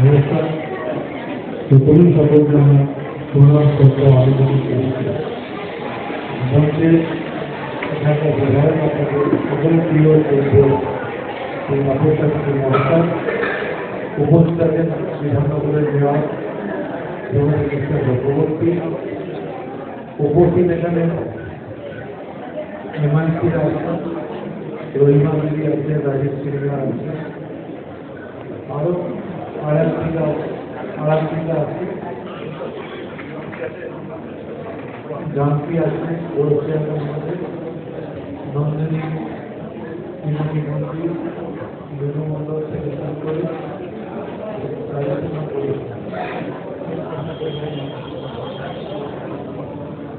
ব্যবস্থা সকলেই সকলকে আমরা প্রণাম করতে আবেদন করেছি আপনাদের সকল প্রিয় মহাশয় উপস্থিত আছেন বিধাননগরের মেয়র কৃষ্ণ চক্রবর্তী উপস্থিত এখানে এমআইসির আছেন রহিমা দেবী আছেন রাজেশ সিনহা আছেন আরাত্রিকা আছে জানকি আছে ওরসে আমাদের নন্দিনী শ্রীমতী মন্ত্রী বেনু মন্ডল থেকে শুরু করে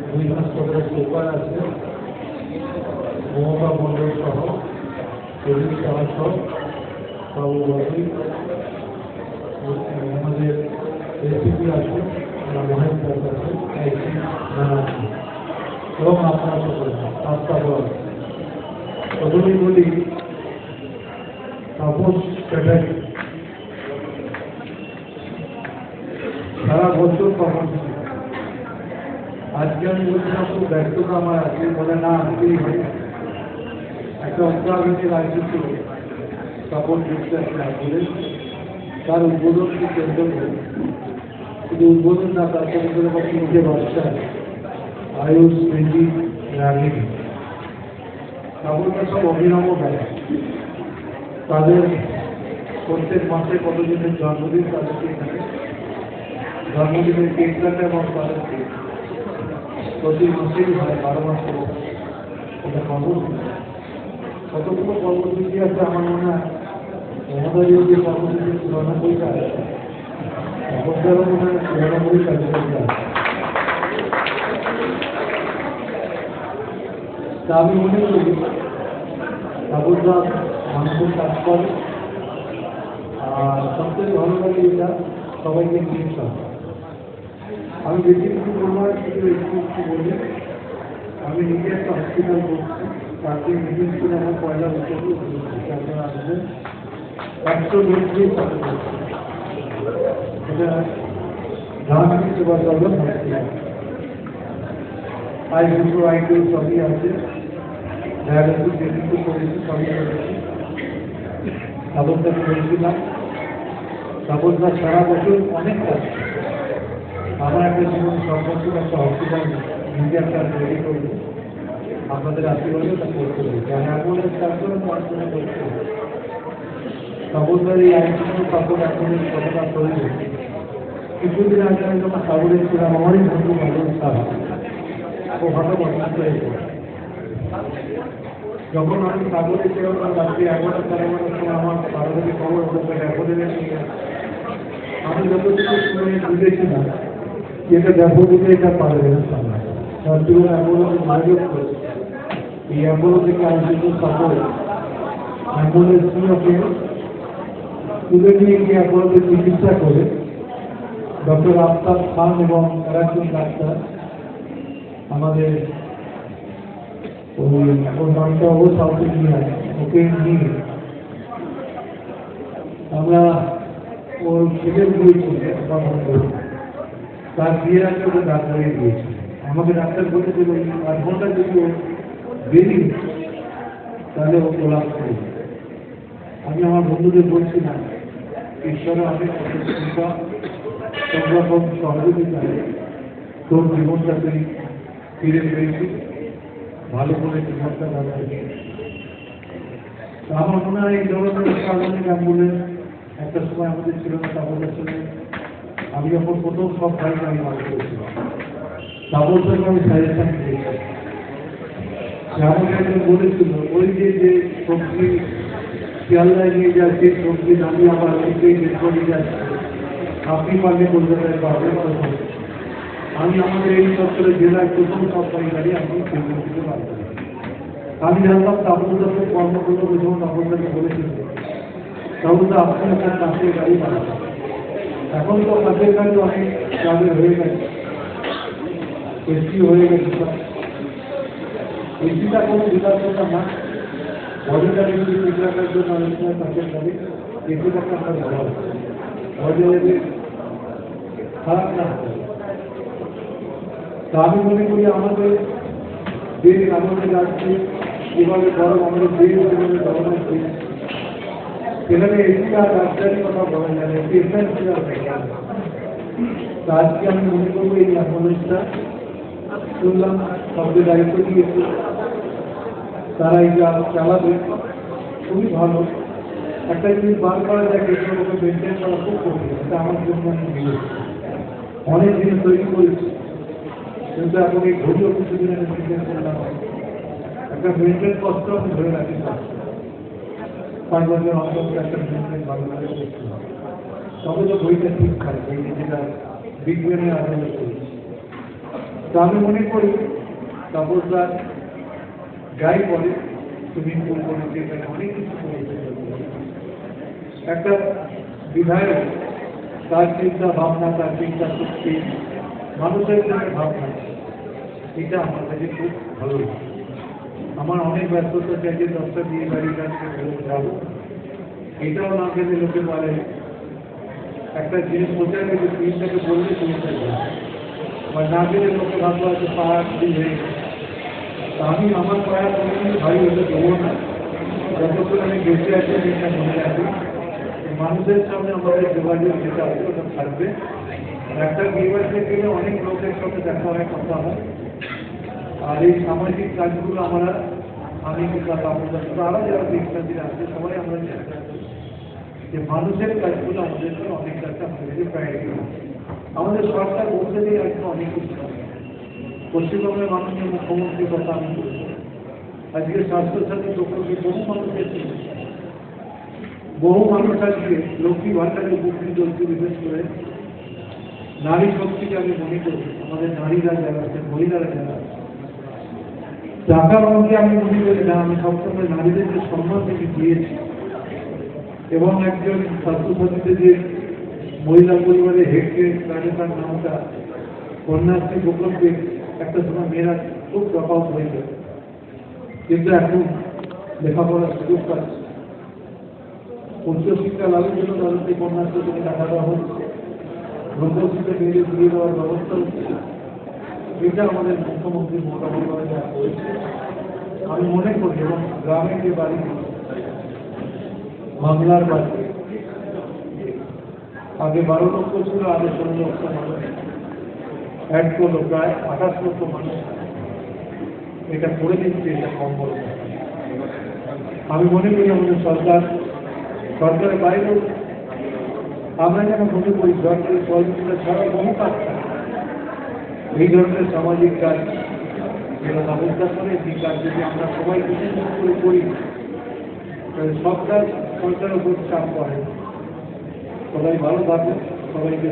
দুই মাস পরে সুপার আছে মমতা মন্ডল সহ শরীর সহ আমাদের রেসিপি আছে মহেন্দ্র আছে আইসি নানা আছে এবং আপনারা সকলে আস্থা প্রথমেই বলি, তাপস চ্যাটার্জি। সারা বছর কর্মসূচি আজকে আমি বলছিলাম খুব ব্যস্ততা আমার আছে বলে না আসতেই হবে একটা অগ্রাগতির আয়োজিত সাপোর্ট বিশ্বাস না করে তার উদ্বোধনকে কেন্দ্র শুধু উদ্বোধন না সঙ্গে করে বা তিনটে বাচ্চা, আয়ুষ মেজি রাগিনী সাপোর্টটা সব অভিনব বেলা তাদের প্রত্যেক মাসে কতজনের জন্মদিন তাদেরকে এখানে জন্মদিনের কেক কাটা এবং তাদেরকে প্রতি মাসেই হয় বারো মাস এটা কতগুলো কর্মসূচি আছে আমার মনে হয়? মমতা যে কর্মসূচি চুরানব্বইটা আছে অবস্থারও মনে হয় চুরানব্বই কার্যক্রম আছে তা আমি মনে করি ঠাকুরদা মানুষের কাজ করে আর সবথেকে ভালো লাগে এটা সবাইকে নিয়ে আমি বেশি কিছু বলব একটু একটু বলি আমি নিজে একটা হসপিটাল করছি তাকে মিটিং করে আমার পয়লা বছর আসবেন একশো বেড দিয়ে এটা সেবা সদন হসপিটাল আই দুটো আই টু সবই আছে। ডায়াবেটিস যেটুকু করেছি সবই করেছি সাবনটাকে বলেছিলাম। সাবনটা সারা বছর অনেক কাজ। আমার একটা জীবন সম্পর্ক, একটা হসপিটাল নিজে একটা তৈরি করব। আপনাদের আশীর্বাদে তা করতে হবে কারণ এমন কাজ করে পড়াশোনা করতে হবে সাবধান এই আইনগুলো সাপোর্ট এখন কতটা প্রয়োজন কিছুদিন আগে আমি যখন সাগরে ছিলাম, আমারই বন্ধু সাহা ও পড়ে যখন আমি সাগরে ছিলাম রাত্রি এগারোটা সাড়ে এগারোটার সময় আমার বারোটাকে খবর তাহলে অ্যাপোলের নিয়ে আমি যতটুকু শুনে বুঝেছিলাম এটা দিতে এটা পারবে সামনে। তার জন্য যোগাযোগ করেছে এই অ্যাপোলো থেকে অ্যাম্বুলেন্স নিয়ে তুলে নিয়ে গিয়ে চিকিৎসা করে ডক্টর আফতাব খান এবং আরেকজন ডাক্তার। আমাদের ওই ওর নামটা ও সাউথ ওকে নিয়ে। আমরা ওর ছেলের দিয়েছি তার বিয়ের আগে ওকে দিয়েছি। আমাকে ডাক্তার বলেছিল ওই আধ ঘণ্টা যদি ও দেরি তাহলে ও কোলাপ করে যাবে। আমি আমার বন্ধুদের বলছি না ঈশ্বরের অনেক সব সহযোগিতায় তোর জীবনটা তুই ফিরে পেয়েছি। ভালো করে জীবনটা হয়েছে আমার মনে হয় এই ধরনের সার্বজনিক অ্যাম্বুলেন্স একটা সময় আমাদের ছিল না তাবলের সঙ্গে আমি যখন প্রথম সব ভাইকে আমি ভালো করেছিলাম থেকে আমি সাজেশন দিয়েছি যেমন একজন বলেছিল, ওই যে যে সবজি, শিয়ালদায় নিয়ে যায় সেই সবজি আমি আবার ওইটাই বের করে যাচ্ছি। আপনি পারলে কলকাতায় পারবেন আমি আমাদের এই সপ্তাহে জেলায় প্রথম সরকারি আমি কেন্দ্র বার করি আমি জানতাম তাপদাসের কর্মগুলো যখন আপনাদেরকে বলেছিল তাহলে আপনি আপনার কাছের গাড়ি বানাবেন এখন তো কাছের গাড়ি অনেক গ্রামে হয়ে গেছে। এসি হয়ে গেছে এসিটা কোনো বিকাশ কথা না। বডিটা যদি ঠিক রাখার জন্য অনেক কাছের গাড়ি এসিটা একটা ভালো। আছে ভদ্রলোকের খারাপ না হয়। তা আমি মনে করি আমাদের যে আমাদের রাজ্যে যেভাবে গরম আমাদের দেশ যেভাবে গরম হচ্ছে সেখানে এসি আর ডাক্তারের কথা বলা যায় না এসেন্সিয়াল তা আজকে আমি মনে করব এই অ্যাম্বুলেন্সটা শুনলাম সবকে দায়িত্ব দিয়েছে তারা এই যা চালাবে খুবই ভালো একটা জিনিস বার করা যায় কিন্তু ওকে মেনটেন করা খুব কঠিন এটা আমার জন্য আমি বিরোধী অনেক জিনিস তৈরি করেছি। কিন্তু এখন এই ঘড়িও কিছু দিনের মেনটেন করলাম একটা মেনটেন কষ্ট আমি ধরে রাখি পাঁচ বছর অন্তত একটা মেনটেন করে করতে হবে। তবে তো বইটা ঠিক থাকবে এই যে যেটা বিজ্ঞানের আদলে করেছি। তো আমি মনে করি তাপসদার যাই বলে তুমি ভুল করেছে অনেক কিছু করেছে। একটা বিধায়ক তার চিন্তা ভাবনা তার চিন্তা শক্তি মানুষের জন্য ভাবনা এটা আমার কাছে খুব ভালো লাগে। আমার অনেক ব্যস্ততা চাইছে দশটা দিয়ে বাড়ির কাছে যাব এটাও না গেলে লোকে বলে একটা জিনিস বোঝা গেছে তিনটাকে বললে তিনটা যায় বা না গেলে লোকে ভাবলো আছে পাহাড় দিয়ে হয়ে গেছে। তা আমি আমার পায়া কোনোদিন ভাই হতে দেবো না যতক্ষণ আমি বেঁচে আছি আমি এটা মনে রাখি মানুষের সামনে আমাদের যোগাযোগ যেটা আছে থাকবে। একটা নির্বাচনে গেলে অনেক লোকের সাথে দেখা হয়, কথা হয়। আর এই সামাজিক কাজগুলো আমরা আমি তারা যারা বিজ্ঞানীরা আছে, সবাই আমরা চেষ্টা যে মানুষের কাজগুলো আমাদের জন্য অনেক কাজটা আমাদের প্রায়োরিটি আমাদের সরকার বলতে দিয়ে আজকে অনেক কিছু পশ্চিমবঙ্গের মাননীয় মুখ্যমন্ত্রীর কথা আমি বলব। আজকে স্বাস্থ্যসাথী প্রকল্পে বহু মানুষের বহু মানুষ আজকে লক্ষ্মী ভান্ডারের উপকৃত হচ্ছে বিশেষ করে নারী শক্তিকে আমি মনে করি, আমাদের নারীরা যারা আছে, মহিলারা যারা আছে টাকা আমাকে আমি মনে করি না, আমি সবসময় নারীদেরকে সম্মান থেকে দিয়েছি। এবং একজন স্বাস্থ্যসাথীতে যে মহিলা পরিবারের হেডকে তাকে তার নামটা কন্যাশ্রী প্রকল্পে একটা সময় মেয়েরা খুব প্রভাব হয়ে যায়। কিন্তু এখন লেখাপড়ার সুযোগ পাচ্ছে। উচ্চশিক্ষা লাভের জন্য তাদেরকে কন্যাশ্রী থেকে টাকা দেওয়া হচ্ছে। রূপশ্রীতে মেয়েদের দিয়ে দেওয়ার ব্যবস্থা হচ্ছে। এটা আমাদের মুখ্যমন্ত্রী মমতা বন্দ্যোপাধ্যায় করেছে। আমি মনে করি এবং গ্রামের যে বাড়ি, বাংলার বাড়ি, আগে বারো লক্ষ ছিল, আগে ষোলো লক্ষ মানুষ। এক করল প্রায় আঠাশ লক্ষ মানুষ। এটা করে দিচ্ছে, এটা কম আমি মনে করি আমাদের সরকার সরকারের বাইরে আমরা যেন মনে করি সরকারের সহযোগিতা ছাড়া কোনো কাজ। এই ধরনের সামাজিক কাজ যেটা ব্যবস্থা করে সেই কাজ যদি আমরা সবাই কিছু করে করি, তাহলে সব কাজ সরকারের উপর চাপ পড়ে সবাই ভালো থাকে সবাইকে